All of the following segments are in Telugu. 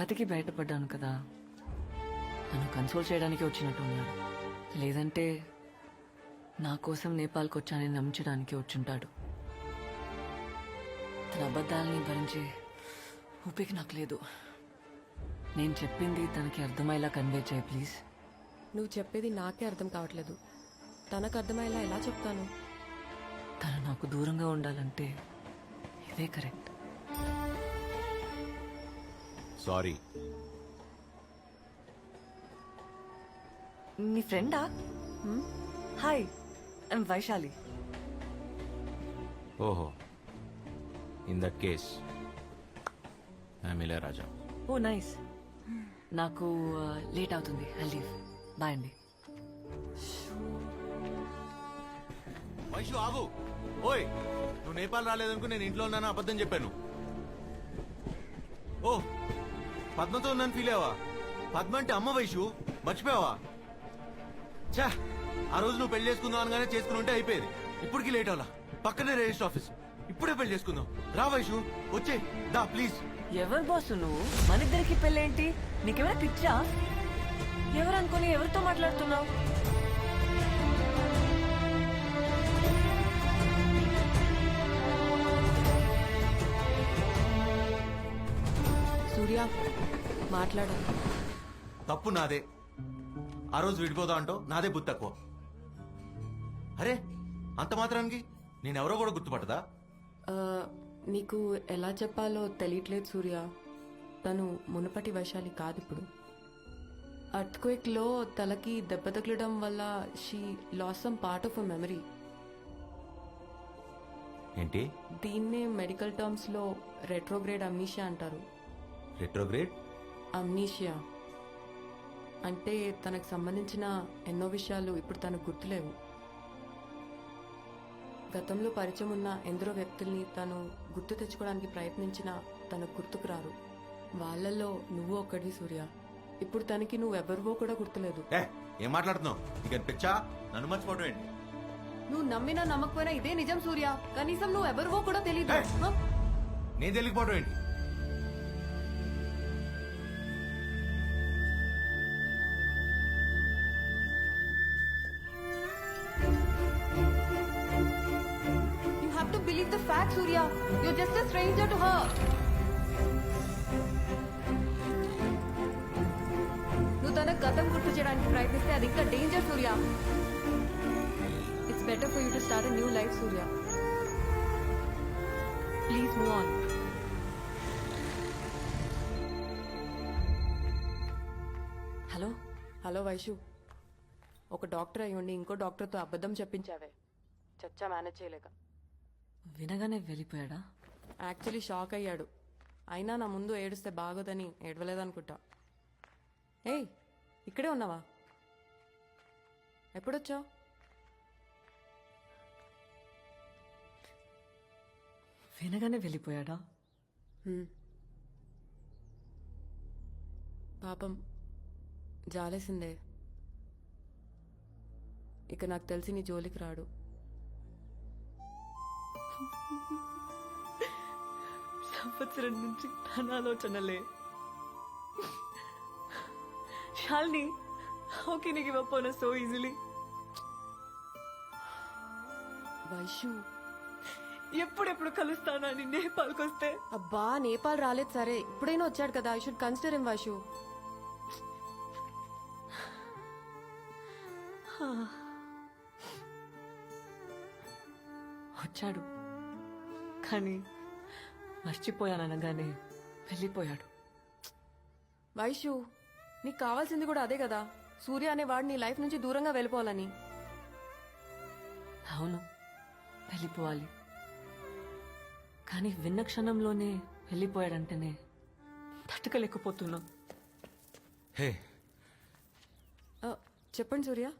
బతికి బయటపడ్డాను కదా. నన్ను కన్సోల్ చేయడానికి వచ్చినట్టు ఉన్నాడు లేదంటే నా కోసం నేపాల్కి వచ్చానని నమ్మించడానికి వచ్చుంటాడు. తన అబద్ధాలని భరించే ఊపిక నాకు లేదు. నేను చెప్పింది తనకి అర్థమయ్యేలా కన్వే చేయి ప్లీజ్ నువ్వు చెప్పేది నాకే అర్థం కావట్లేదు. తనకు అర్థమయ్యేలా ఎలా చెప్తాను? తను నాకు దూరంగా ఉండాలంటే ఇదే కరెక్ట్. సారీ. నీ ఫ్రెండా? Hi I'm Vaishali. ఓహో in that case I'm Raja. Oh nice. నాకు లేట్ అవుతుంది. I leave. బాయ్ అండి. వైషు ఆగు. ఓయ్ నువ్వు నేపాల్ రాలేదనుకో నేను ఇంట్లో ఉన్నాను అబద్ధం చెప్పాను. ఓ పద్మతో ఉందని ఫీల్ అయ్యావా పద్మ అంటే అమ్మ వయసు. మర్చిపోయావా? చా ఆ రోజు నువ్వు పెళ్ళి చేసుకుందాం అనగానే చేసుకుని ఉంటే అయిపోయేది. ఇప్పటికి లేట్ అవ్వాలా? పక్కనే రిజిస్టర్ ఆఫీస్. ఇప్పుడే పెళ్ళి చేసుకుందాం. రా వైషు వచ్చే దా ప్లీజ్. ఎవరు బాసు నువ్వు? మన ఇద్దరికి పెళ్ళేంటి? నీకేమైనా పిచ్చా? ఎవరు అనుకుని ఎవరితో మాట్లాడుతున్నావు? మాట్లాడాలి తప్పు నాదే. ఆ రోజు విడిపోదా అంటో నాదే బుద్ధి తక్కువ. అరే అంత మాత్రానికి? నేనెవరో కూడా గుర్తుపట్టదా? ఆ, నీకు ఎలా చెప్పాలో తెలియట్లేదు సూర్య. తను మునుపటి వైశాలి కాదు ఇప్పుడు అర్త్క్వేక్లో తలకి దెబ్బ తగలడం వల్ల she loss some part of a memory. ఏంటి? దీన్నే మెడికల్ టర్మ్స్లో రెట్రోగ్రేడ్ అమ్నీషియా అంటారు. రెట్రోగ్రేడ్ అమ్నీషియా అంటే తనకు సంబంధించిన ఎన్నో విషయాలు ఇప్పుడు తనకు గుర్తులేవు. గతంలో పరిచయం ఉన్న ఎందరో వ్యక్తుల్ని తను గుర్తు తెచ్చుకోవడానికి ప్రయత్నించినా తనకు గుర్తుకు రారు. వాళ్ళల్లో నువ్వు ఒక్కడివి సూర్య. ఇప్పుడు తనకి నువ్వెవరివో కూడా గుర్తులేదు. ఏ ఏం మాట్లాడుతున్నావు? ఇక పిచ్చా నన్ను మర్చిపోవడం ఏంటి? నువ్వు నమ్మినా నమ్మకపోయినా ఇదే నిజం సూర్య. కనీసం నువ్వు ఎవరివో కూడా తెలియదు! నేను తెలియకపోవడం ఏంటి? Believe the fact, Surya. You're just a stranger to her. నువ్వు తన గతం గుర్తు చేయడానికి ప్రయత్నిస్తే అది ఇంకా danger Surya it's better for you to start new life Surya please move on hello hello Vaishu ఒక డాక్టర్ అయి ఉండి ఇంకో డాక్టర్తో అబద్ధం చెప్పించావే. చచ్చా మేనేజ్ చేయలేక. వినగానే వెళ్ళిపోయాడా? యాక్చువల్లీ షాక్ అయ్యాడు. అయినా నా ముందు ఏడుస్తే బాగోదని ఏడవలేదనుకుంటా. ఏయ్ ఇక్కడే ఉన్నావా? ఎప్పుడొచ్చావు? వినగానే వెళ్ళిపోయాడా? పాపం జాలేసిందే. ఇక నాకు తెలిసి నీ జోలికి రాడు. సంవత్సరం నుంచి తన ఆలోచనలే Shalini how can you give up on so easily Vaishu. ఎప్పుడెప్పుడు కలుస్తానని నేపాల్కి వస్తే? అబ్బా నేపాల్ రాలేదు సరే. ఇప్పుడైనా వచ్చాడు కదా. I should consider him Vaishu. వచ్చాడు. కానీ మర్చిపోయాననగానే వెళ్ళిపోయాడు. వైషు నీకు కావాల్సింది కూడా అదే కదా. సూర్య అనేవాడు నీ లైఫ్ నుంచి దూరంగా వెళ్ళిపోవాలని. అవును వెళ్ళిపోవాలి. కానీ విన్న క్షణంలోనే వెళ్ళిపోయాడంటేనే తట్టుకోలేకపోతున్నా. హే. చెప్పండి సూర్య.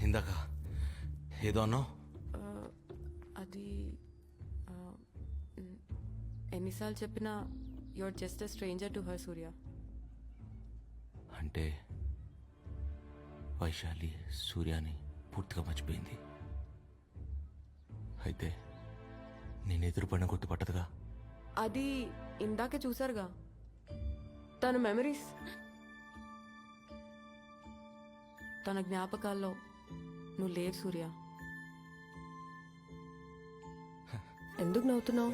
ఇందాక ఏదో అన్నావు? అది ఎన్నిసార్లు చెప్పినా your just a stranger to her Surya అంటే వైశాలి సూర్యాని పూర్తిగా మర్చిపోయింది. అయితే నేను ఎదురుపడిన గుర్తుపట్టదుగా అది ఇందాకే చూసారుగా తన మెమరీస్ తన జ్ఞాపకాల్లో నువ్వు లేవు సూర్య. ఎందుకు నవ్వుతున్నావు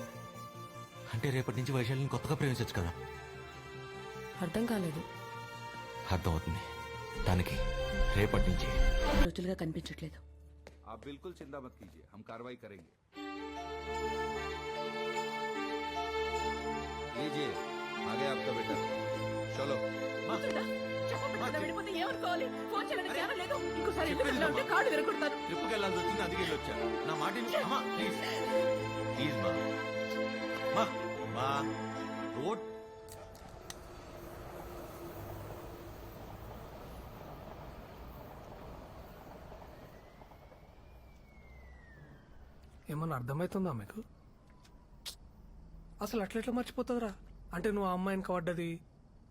అంటే రేపటి నుంచి వైశాలిని కొత్తగా ప్రేమించచ్చు కదా అర్థం కాలేదు అర్థమవుతుంది దానికి రేపటి నుంచి రోజులుగా కనిపించట్లేదు आप बिल्कुल चिंता मत कीजिए हम कार्रवाई करेंगे लीजिए आ गया आपका बेटा चलो ట్రిప్కి వెళ్ళాల్సి వచ్చింది అందుకే వెళ్ళి వచ్చా నా మాట విను. అమ్మా ప్లీజ్ ప్లీజ్ మా మా మా రోడ్ ఏమన్నా అర్థమవుతుందా మీకు? అసలు అట్లా ఎట్లా మర్చిపోతుందిరా అంటే నువ్వు ఆ అమ్మాయిని పడ్డది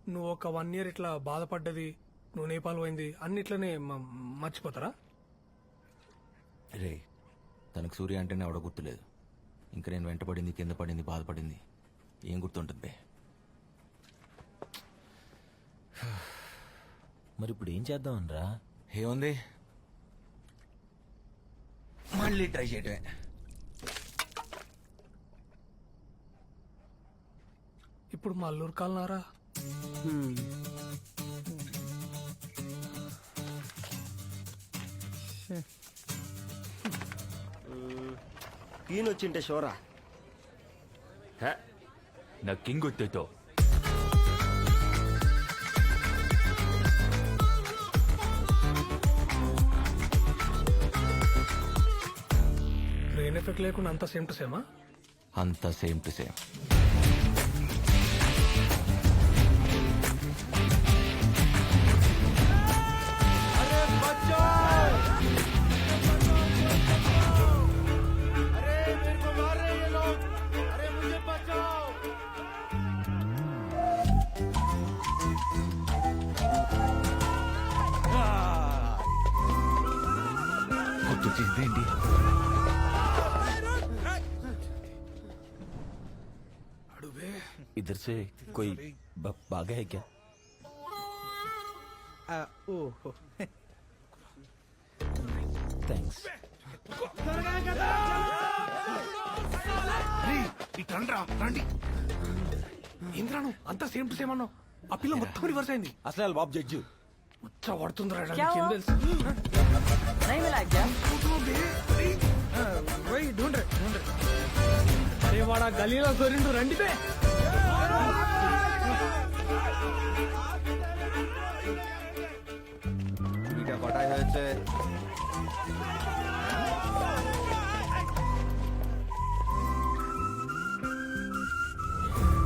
నువ్వు ఒక వన్ ఇయర్ ఇట్లా బాధపడ్డది నువ్వు నేపాల్ పోయింది అన్ని ఇట్లనే మ- మర్చిపోతారా? రే తనకు సూర్య అంటేనే ఆవిడ గుర్తులేదు. ఇంకా నేను వెంటపడింది కింద పడింది బాధపడింది. ఏం గుర్తుంటుంది బే? మరి ఇప్పుడు ఏం చేద్దామనరా ఏముంది? మళ్ళీ ట్రై చేయటమే. ఇప్పుడు మా అల్లూరు కాలనారా? ఈయనొచ్చింటే షోరా? హే కింగ్ వచ్చేతో ఎఫెక్ట్ లేకుండా అంత సేమ్ టు సేమా అంత సేమ్ టు సేమ్ इधर से कोई ब- भागा है क्या ఓహో థ్యాంక్స్ ఇంద్రాను అంత సేమ్ టు సేమ్ అన్నావు ఆ పిల్ల మొత్తం రివర్స్ అయింది అసలు వాళ్ళ బాబు జడ్జు ముచ్చ పడుతుందిరా నీకేం తెలుసు नहीं मिला क्या ఆ, పోయి ढूंढ रहे ढूंढ रहे అరే వాడా గలీలో దొరిండు రండి బే ইটা কটাই হয়েছে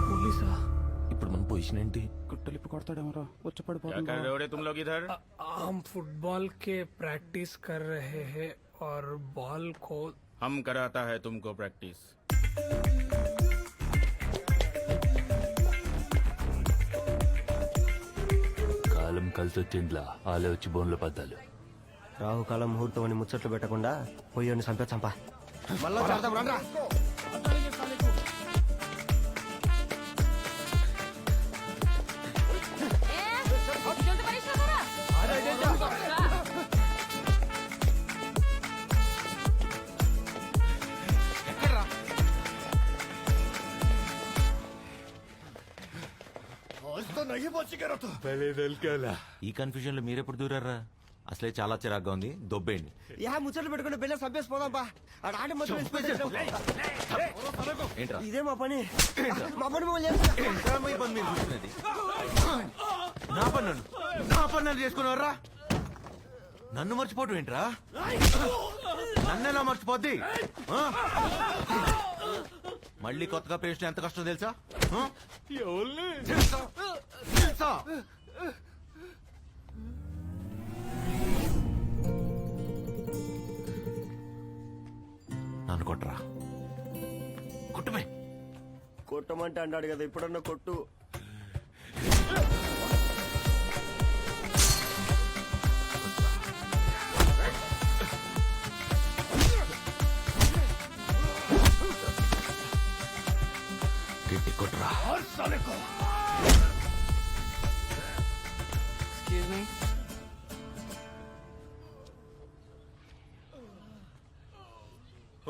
పోలీసా ఇప్పుడు మన పొజిషన్ ఏంటి क्या कर रहे हो रे तुम लोग इधर हम फुटबॉल के प्रैक्टिस कर रहे हैं और बॉल को हम कराता है तुमको प्रैक्टिस కాలం కలిసి వచ్చిండ్లా ఆలే వచ్చి బోన్లో పద్దాలు. రాహుకాలం ముహూర్తం అని ముచ్చట్లు పెట్టకుండా పోయి చంపే చంపా మళ్ళా ఈ కన్ఫ్యూజన్లో మీరెప్పుడు దూరారా? అసలే చాలా చిరాగ్గా ఉంది. దొబ్బేయండి. యా ముచ్చట్లు పెట్టుకుంటే బెల్ల చంపేసి పోదాం బా ఆడ ఆడి మొత్తం ఏంట్రా? ఇదే మా పని. మా పని మేము చేస్తాం. ఏమై పని మీరు చూస్తున్నది? నా పని నన్ను. నా పని నన్ను చేసుకున్నారా నన్ను మర్చిపోవటం ఏంట్రా? నన్ను ఎలా మర్చిపోద్ది? ఆ? మళ్ళీ కొత్తగా పేస్ట్ ఎంత కష్టం తెలుసా? ఆ? తెలుసా? చేస్తా. నన్ను కొట్టరా. కొట్టుమే. కొట్టమంటే అన్నాడు కదా ఇప్పుడన్నా కొట్టు. గట్టి కొట్టరా. ఎక్స్క్యూజ్ మీ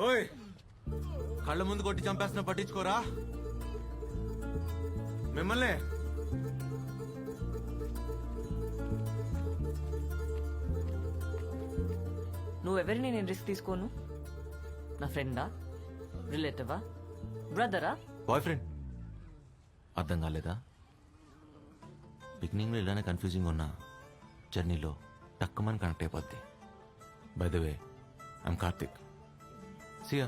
ఓయ్! కళ్ళ ముందు కొట్టి చంపేస్తున్నా పట్టించుకోరా? మిమ్మల్ని? నువ్వెవరిని నేను రిస్క్ తీసుకోను? నా ఫ్రెండా? రిలేటివా? బ్రదరా? Boy friend. అర్థం కాలేదా? బిగినింగ్లో ఇలానే కన్ఫ్యూజింగ్ ఉన్నా జర్నీలో టక్కుమని కనెక్ట్ అయిపోద్ది. By the way I'm Karthik chia